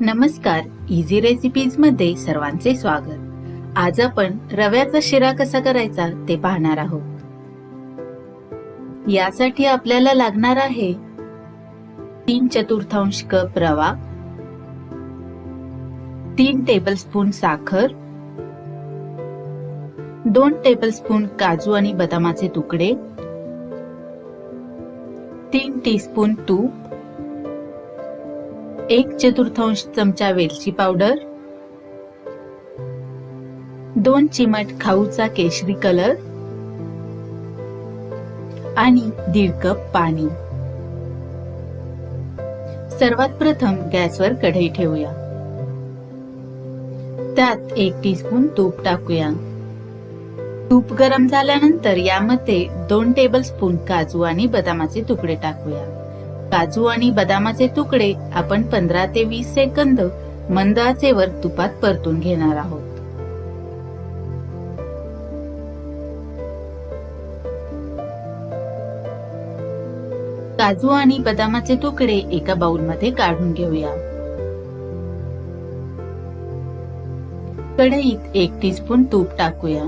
नमस्कार इझी रेसिपीजमध्ये सर्वांचे स्वागत. आज आपण रव्याचा शिरा कसा करायचा ते पाहणार आहोत. यासाठी आपल्याला लागणार आहे तीन चतुर्थांश कप रवा तीन टेबलस्पून साखर दोन टेबलस्पून काजू आणि बदामाचे तुकडे तीन टीस्पून तूप एक चतुर्थांश चमचा वेलची पावडर दोन चिमट खाऊचा केशरी कलर आणि दीड कप पाणी. सर्वात प्रथम गॅसवर कढई ठेवूया. त्यात एक टीस्पून तूप टाकूया. तूप गरम झाल्यानंतर यामध्ये दोन टेबल स्पून काजू आणि बदामाचे तुकडे टाकूया. काजू आणि बदामाचे तुकडे आपण पंधरा ते वीस सेकंद मंद आचेवर तुपात परतून घेणार आहोत. काजू आणि बदामाचे तुकडे एका बाउलमध्ये काढून घेऊया. कढईत एक टीस्पून तूप टाकूया.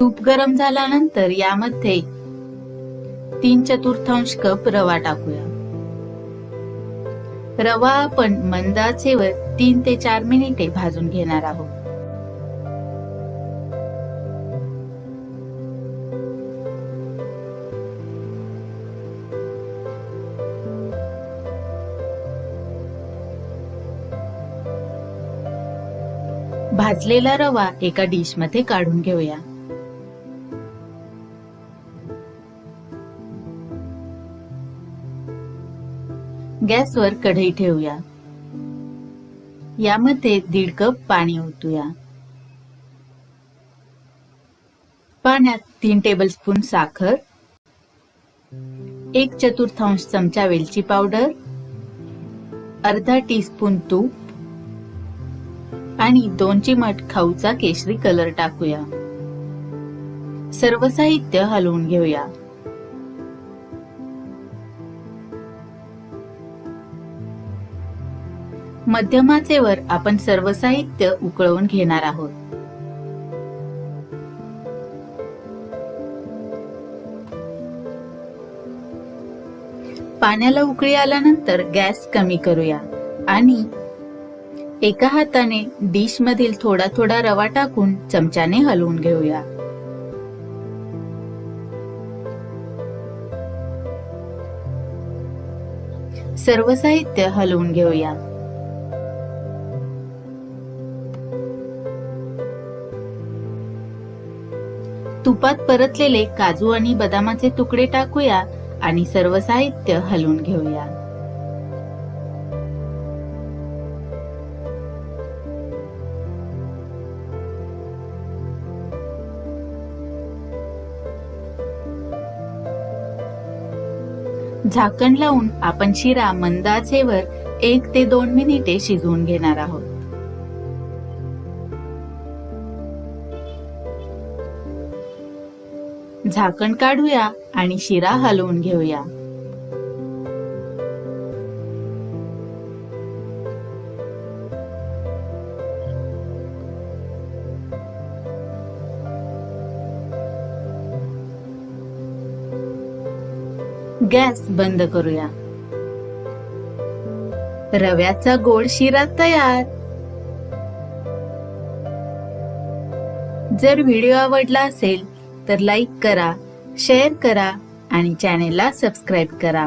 तूप गरम झाल्यानंतर यामध्ये तीन चतुर्थांश कप रवा टाकूया. रवा आपण मंद आचेवर तीन ते चार मिनिटे भाजून घेणार आहोत. भाजलेला रवा एका डिशमध्ये काढून घेऊया. गॅसवर कढई ठेवूया. यामध्ये दीड कप पाणी ओतूया. पाण्यात तीन टेबलस्पून साखर एक चतुर्थांश चमचा वेलची पावडर अर्धा टीस्पून तूप आणि दोन चिमट खाऊचा केशरी कलर टाकूया. सर्व साहित्य हलवून घेऊया. मध्यमाचेवर आपण सर्व साहित्य उकळवून घेणार आहोत. पाण्याला उकळी आल्यानंतर गॅस कमी करूया आणि एका हाताने डिश मधील थोडा थोडा रवा टाकून चमच्याने हलवून घेऊया. सर्व साहित्य हलवून घेऊया. तुपात परतलेले काजू आणि बदामाचे तुकडे टाकूया आणि सर्व साहित्य हलवून घेऊया. झाकण लावून आपण शिरा मंदाचेवर एक ते दोन मिनिटे शिजवून घेणार आहोत. झाकण काढूया आणि शिरा हलवून घेऊया. गॅस बंद करूया. रव्याचा गोड शिरा तयार. जर व्हिडिओ आवडला असेल तर लाईक करा शेअर करा आणि चॅनेलला सबस्क्राईब करा.